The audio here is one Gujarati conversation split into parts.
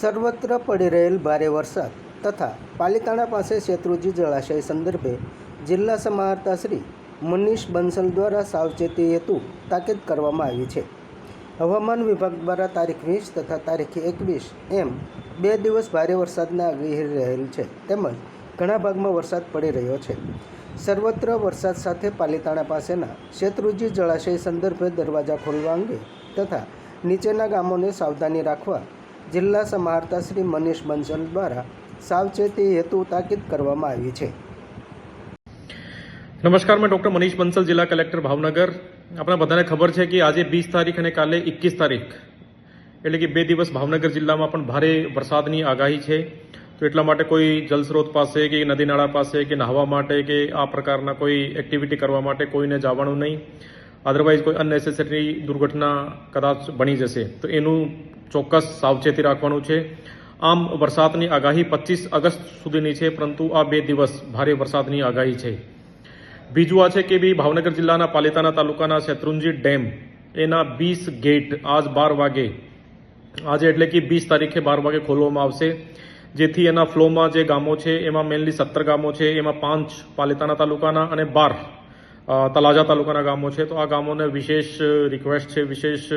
સર્વત્ર પડી રહેલ ભારે વરસાદ તથા પાલિતાણા પાસે શેત્રુજી જળાશય સંદર્ભે જિલ્લા સમાહર્તા શ્રી મનીષ બંસલ દ્વારા સાવચેતી હેતુ તાકીદ કરવામાં આવી છે. હવામાન વિભાગ દ્વારા તારીખ વીસ તથા તારીખ એકવીસ એમ બે દિવસ ભારે વરસાદના આગાહી રહેલ છે તેમજ ઘણા ભાગમાં વરસાદ પડી રહ્યો છે. સર્વત્ર વરસાદ સાથે પાલિતાણા પાસેના શેત્રુજી જળાશય સંદર્ભે દરવાજા ખોલવા અંગે તથા નીચેના ગામોને સાવધાની રાખવા જિલ્લા સમાહર્તા શ્રી મનીષ બંસલ દ્વારા સાવચેતી હેતુ તાકીદ કરવામાં આવી છે. નમસ્કાર, મેં ડૉક્ટર મનીષ બંસલ, જિલ્લા કલેક્ટર ભાવનગર. આપણા બધાને ખબર છે કે આજે વીસ તારીખ અને કાલે એકવીસ તારીખ, એટલે કે બે દિવસ ભાવનગર જિલ્લામાં પણ ભારે વરસાદની આગાહી છે. તો એટલા માટે કોઈ જલસ્રોત પાસે કે નદી નાળા પાસે કે નહાવા માટે કે આ પ્રકારના કોઈ એક્ટિવિટી કરવા માટે કોઈને જવાનું નહીં. અધરવાઇઝ કોઈ અનનેસેસરી દુર્ઘટના કદાચ બની જશે. તો એનું ચોક્કસ સાવચેતી રાખવાનું છે. આમ વરસાદની આગાહી પચીસ ઓગસ્ટ સુધીની છે, પરંતુ આ બે દિવસ ભારે વરસાદની આગાહી છે. બીજું આ છે કે બી ભાવનગર જિલ્લાના પાલિતાણા તાલુકાના શેત્રુંજી ડેમ, એના બીસ ગેટ આજ બાર વાગે, આજે એટલે કે વીસ તારીખે બાર વાગે ખોલવામાં આવશે. જેથી એના ફ્લોમાં જે ગામો છે, એમાં મેનલી સત્તર ગામો છે, એમાં પાંચ પાલિતાણા તાલુકાના અને બાર તલાજા તાલુકાના ગામો છે. તો આ ગામોને વિશેષ રિક્વેસ્ટ છે, વિશેષ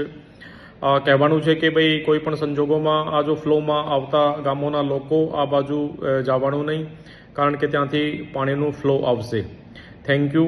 કહેવાનું છે કે ભાઈ કોઈ પણ સંજોગોમાં આ જો ફ્લોમાં આવતા ગામોના લોકો આ બાજુ જવાનું નહીં. કારણ કે ત્યાંથી પાણીનું ફ્લો આવશે. Thank you